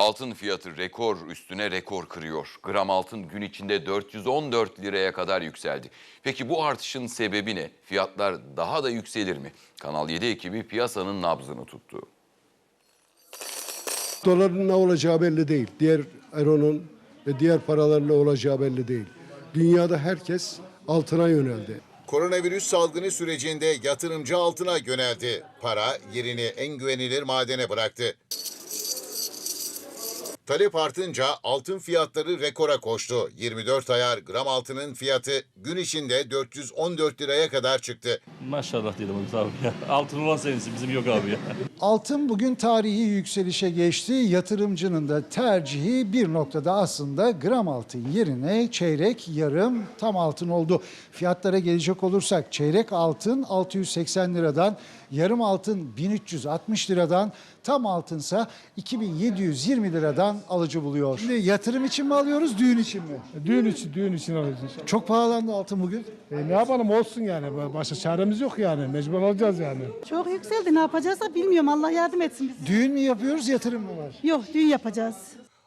Altın fiyatı rekor üstüne rekor kırıyor. Gram altın gün içinde 414 liraya kadar yükseldi. Peki bu artışın sebebi ne? Fiyatlar daha da yükselir mi? Kanal 7 ekibi piyasanın nabzını tuttu. Doların ne olacağı belli değil. Diğer euronun ve diğer paraların ne olacağı belli değil. Dünyada herkes altına yöneldi. Koronavirüs salgını sürecinde yatırımcı altına yöneldi. Para yerini en güvenilir madene bıraktı. Talep artınca altın fiyatları rekora koştu. 24 ayar gram altının fiyatı gün içinde 414 liraya kadar çıktı. Maşallah dedim abi ya. Altın olan sevinsin bizim yok abi ya. Altın bugün tarihi yükselişe geçti. Yatırımcının da tercihi bir noktada aslında gram altın yerine çeyrek, yarım, tam altın oldu. Fiyatlara gelecek olursak çeyrek altın 680 liradan, yarım altın 1360 liradan, tam altınsa 2720 liradan alıcı buluyor. Şimdi yatırım için mi alıyoruz, düğün için mi? Düğün için, düğün için alacağız inşallah. Çok pahalandı altın bugün. E, ne yapalım olsun yani. Başka çaremiz yok yani. Mecbur alacağız yani. Çok yükseldi. Ne yapacağız da bilmiyorum. Allah yardım etsin bize. Düğün mü yapıyoruz, yatırım mı var? Yok düğün yapacağız.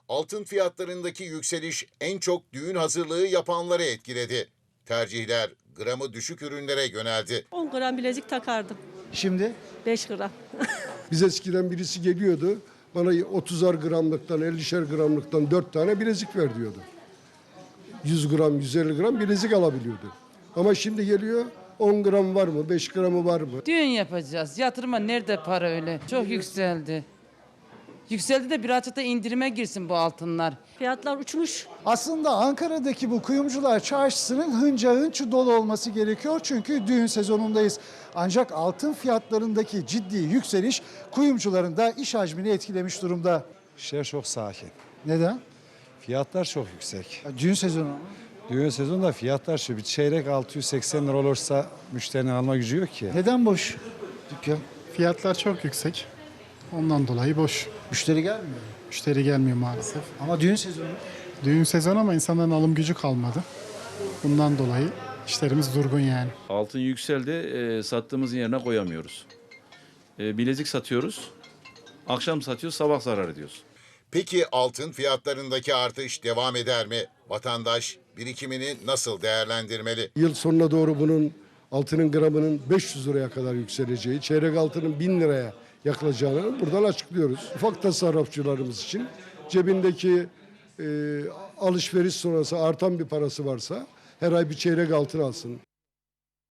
Altın fiyatlarındaki yükseliş en çok düğün hazırlığı yapanları etkiledi. Tercihler gramı düşük ürünlere yöneldi. 10 gram bilezik takardım. Şimdi 5 gram. Biz eskiden birisi geliyordu. Bana 30'ar gramlıktan, 50'şer gramlıktan 4 tane bilezik ver diyordu. 100 gram, 150 gram bilezik alabiliyordu. Ama şimdi geliyor 10 gram var mı, 5 gramı var mı? Düğün yapacağız. Yatırıma nerede para öyle? Çok yükseldi. Yükseldi de birazcık da indirime girsin bu altınlar. Fiyatlar uçmuş. Aslında Ankara'daki bu kuyumcular çarşısının hınca hınç dolu olması gerekiyor çünkü düğün sezonundayız. Ancak altın fiyatlarındaki ciddi yükseliş kuyumcuların da iş hacmini etkilemiş durumda. İşler çok sakin. Neden? Fiyatlar çok yüksek. Ya Düğün sezonu. Düğün sezonunda fiyatlar şu bir çeyrek 680 lira olursa müşterinin alma gücü yok ki. Neden boş dükkan? Fiyatlar çok yüksek. Ondan dolayı boş. Müşteri gelmiyor. Müşteri gelmiyor maalesef. Ama düğün sezonu. Düğün sezonu ama insanların alım gücü kalmadı. Bundan dolayı işlerimiz durgun yani. Altın yükseldi. e, sattığımızın yerine koyamıyoruz. E, bilezik satıyoruz. Akşam satıyoruz, sabah zarar ediyoruz. Peki altın fiyatlarındaki artış devam eder mi? Vatandaş birikimini nasıl değerlendirmeli? Yıl sonuna doğru bunun altının gramının 500 liraya kadar yükseleceği, çeyrek altının 1000 liraya yakılacağını buradan açıklıyoruz. Ufak tasarrufçularımız için cebindeki e, alışveriş sonrası artan bir parası varsa her ay bir çeyrek altın alsın.